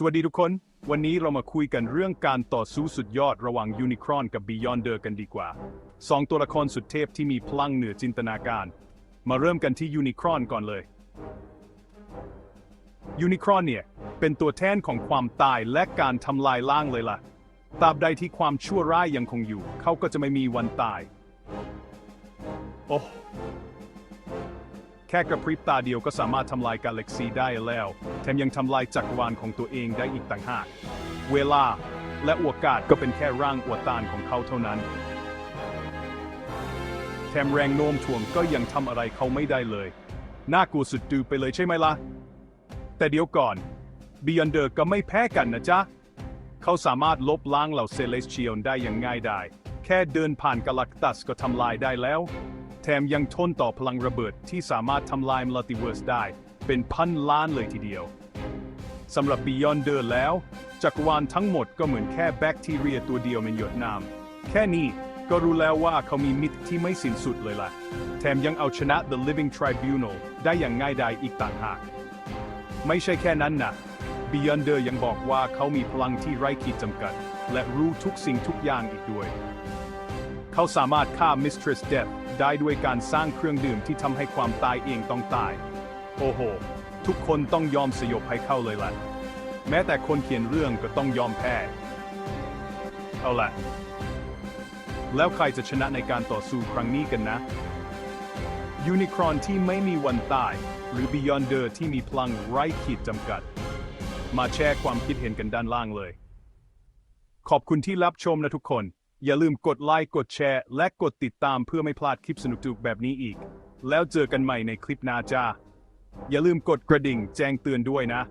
สวัสดีทุกคน วันนี้เรามาคุยกันเรื่องการต่อสู้สุดยอดระหว่างยูนิครอนกับ Beyonder กันดีกว่าสองตัวละครสุดเทพที่มีพลังเหนือจินตนาการ มาเริ่มกันที่ยูนิครอนก่อนเลยยูนิครอนเนี่ย เป็นตัวแทนของความตายและการทำลายล้างเลยล่ะตราบใดที่ความชั่วร้ายยังคงอยู่ เขาก็จะไม่มีวันตาย โอ้ แค่กระพริบตาเดียวก็สามารถทำลายกาแล็กซีได้แล้ว แถมยังทำลายจักรวาลของตัวเองได้อีกต่างหาก เวลาและโอกาสก็เป็นแค่ร่างอวตารของเขาเท่านั้น แถมแรงโน้มถ่วงก็ยังทำอะไรเขาไม่ได้เลย น่ากลัวสุดดูไปเลยใช่ไหมล่ะ แต่เดี๋ยวก่อน Beyonder ก็ไม่แพ้กันนะจ๊ะ เขาสามารถลบล้างเหล่าเซเลสเชียลได้อย่างง่ายได้แค่เดินผ่านกาแล็กตัสก็ทำลายได้แล้ว ถมยังทนต่อพลังระเบิดที่สามารถทำลายมัลติเวิร์สได้ เป็นพันล้านเลยทีเดียวสำหรับ Beyonder แล้ว จักรวาลทั้งหมดก็เหมือนแค่แบคทีเรียตัวเดียวในหยดน้ำแค่นี้ก็รู้แล้วว่าเขามีมิตรที่ไม่สิ้นสุดเลยล่ะ แถมยังเอาชนะ The Living Tribunal ได้อย่างง่ายดายอีกต่างหาก ไม่ใช่แค่นั้นนะ Beyonder ยังบอกว่าเขามีพลังที่ไร้ขีดจำกัด และรู้ทุกสิ่งทุกอย่างอีกด้วย เขาสามารถฆ่า Mistress Death ได้ด้วยการสร้างเครื่องดื่มที่ทำให้ความตายเองต้องตาย โอ้โห ทุกคนต้องยอมสยบให้เข้าเลยล่ะ แม้แต่คนเขียนเรื่องก็ต้องยอมแพ้ เอาล่ะแล้วใครจะชนะในการต่อสู้ครั้งนี้กันนะยูนิครอนที่ไม่มีวันตาย หรือ Beyonder ที่มีพลังไร้ขีดจำกัด มาแชร์ความคิดเห็นกันด้านล่างเลย ขอบคุณที่รับชมนะทุกคน อย่าลืมกดไลค์กดแชร์ และกดติดตามเพื่อไม่พลาดคลิปสนุกๆแบบนี้อีก แล้วเจอกันใหม่ในคลิปหน้าจ้า อย่าลืมกดกระดิ่งแจ้งเตือนด้วยนะ